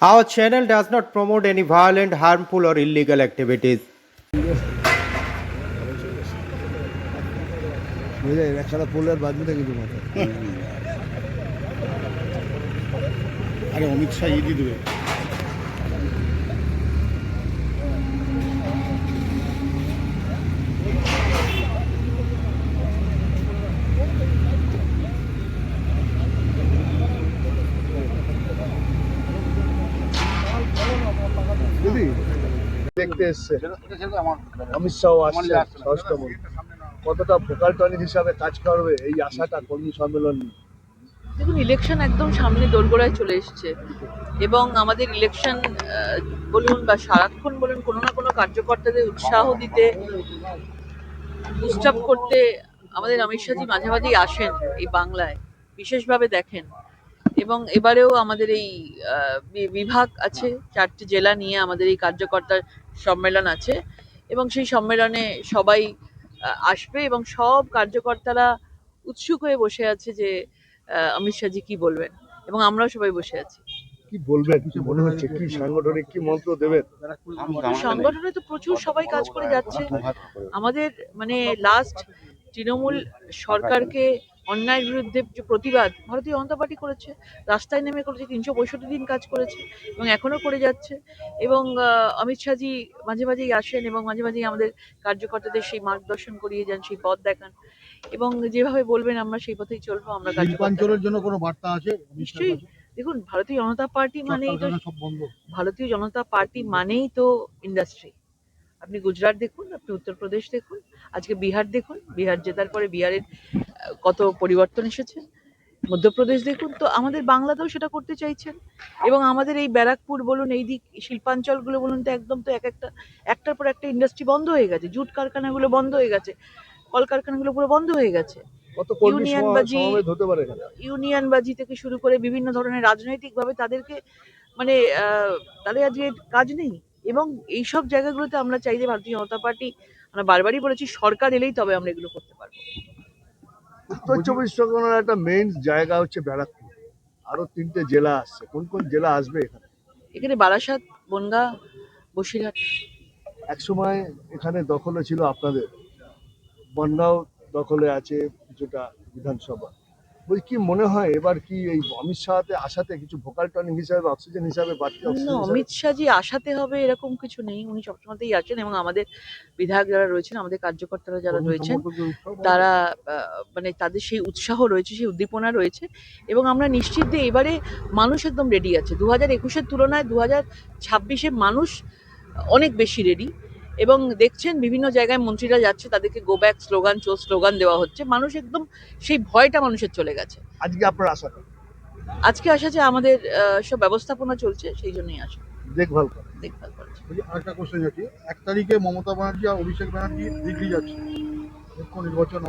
Our channel does not promote any violent, harmful, or illegal activities. আরে অমিত শাহ ইদি দেবে বুঝলি দেখতে এসছে। অমিত শাহ আসছে স্বরাষ্ট্রমন্ত্রী কতটা ভোকাল টনিক হিসাবে কাজ করবে এই আশাটা কর্মী সম্মেলন নিয়ে? দেখুন ইলেকশন একদম সামনে দোরগোড়ায় চলে এসছে। এবং আমাদের ইলেকশন বলুন বা সারাক্ষণ বলুন, কোনো না কোনো কার্যকর্তাদের উৎসাহ দিতে বুস্টাপ করতে আমাদের অমিত শাহজি মাঝে মাঝেই আসেন এই বাংলায়, বিশেষভাবে দেখেন। এবং এবারেও আমাদের এই আহ, বিভাগ আছে চারটি জেলা নিয়ে আমাদের এই কার্যকর্তার সম্মেলন আছে এবং সেই সম্মেলনে সবাই আহ, আসবে এবং সব কার্যকর্তারা উৎসুক হয়ে বসে আছে যে আহ, অমিত শাহজি কি বলবেন এবং আমরাও সবাই বসে আছি। কি বলবেন? মনে হচ্ছে কি সাংগঠনিক কি মন্ত্র দেবেন? সংগঠনে তো প্রচুর সবাই কাজ করে যাচ্ছে। আমাদের মানে লাস্ট তৃণমূল সরকারকে অন্যায়ের বিরুদ্ধে যে প্রতিবাদ ভারতীয় জনতা পার্টি করেছে রাস্তায় নেমে করেছে তিনশো পঁয়ষট্টি দিন কাজ করেছে এবং এখনও করে যাচ্ছে। এবং অমিত শাহজি মাঝে মাঝেই আসেন এবং মাঝে মাঝেই আমাদের কার্যকর্তাদের সেই মার্গদর্শন করিয়ে যান সেই পথ দেখান। এবং যেভাবে বলবেন আমরা সেই পথেই চলবো আমরা কার্যকর্তারা। জন্য কোনো বার্তা আছে? নিশ্চয়ই। দেখুন ভারতীয় জনতা পার্টি মানেই তো ভারতীয় জনতা পার্টি মানেই তো ইন্ডাস্ট্রি আপনি গুজরাট দেখুন আপনি উত্তরপ্রদেশ দেখুন আজকে বিহার দেখুন বিহার জেতার পরে বিহারের কত পরিবর্তন এসেছে? মধ্যপ্রদেশ দেখুন তো আমাদের বাংলাতেও সেটা করতে চাইছেন। এবং আমাদের এই ব্যারাকপুর বলুন এই দিক শিল্পাঞ্চলগুলো বলুন তো একদম তো এক একটা একটার পর একটা ইন্ডাস্ট্রি বন্ধ হয়ে গেছে। জুট কারখানাগুলো বন্ধ হয়ে গেছে কলকারখানাগুলো পুরো বন্ধ হয়ে গেছে। ইউনিয়ন বাজি- ইউনিয়নবাজি থেকে শুরু করে বিভিন্ন ধরনের রাজনৈতিকভাবে তাদেরকে মানে আহ, তাদের আজকে কাজ নেই। এবং এইসব জায়গাগুলোতে আমরা চাই যে ভারতীয় জনতা পার্টি আমরা বারবারই বলেছি সরকার এলেই তবে আমরা এগুলো করতে পারব। উত্তর চব্বিশ পরগনার একটা মেইন জায়গা হচ্ছে ব্যারাকপুর। আরও তিনটে জেলা আসছে কোন কোন জেলা আসবে এখানে? এখানে বারাসাত বনগা বসিরহাট। একসময় এখানে দখলে ছিল আপনাদের। বনগাঁও দখলে আছে কিছুটা বিধানসভা। বলছি কি মনে হয় এবার কি এই অমিত শাহতে আসাতে কিছু ভোকাল টনিক হিসাবে অক্সিজেন হিসাবে বাড়তি না, অমিত শাহজি আসাতে হবে এরকম কিছু নেই। উনি সবসময়তেই আসেন এবং আমাদের বিধায়ক যারা রয়েছেন আমাদের কার্যকর্তারা যারা রয়েছেন তারা মানে তাদের সেই উৎসাহ রয়েছে সেই উদ্দীপনা রয়েছে এবং আমরা নিশ্চিত যে এবারে মানুষ একদম রেডি আছে। দু হাজার একুশের তুলনায় দু হাজার ছাব্বিশে মানুষ অনেক বেশি রেডি এবং দেখছেন বিভিন্ন জায়গায় মন্ত্রীরা যাচ্ছে তাদেরকে গো ব্যাক স্লোগান চো স্লোগান দেওয়া হচ্ছে। মানুষ একদম সেই ভয়টা মানুষের চলে গেছে। আজকে আপনার আশাটা আজকে আসা যে আমাদের সব ব্যবস্থাপনা চলছে সেই জন্যই আসা দেখভাল করে। দেখভাল করছে বলছি, আরেকটা কোশ্চেন যাচ্ছি এক তারিখে মমতা ব্যানার্জি আর অভিষেক ব্যানার্জি দিল্লি যাচ্ছে। মুখ্য নির্বাচন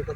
একটা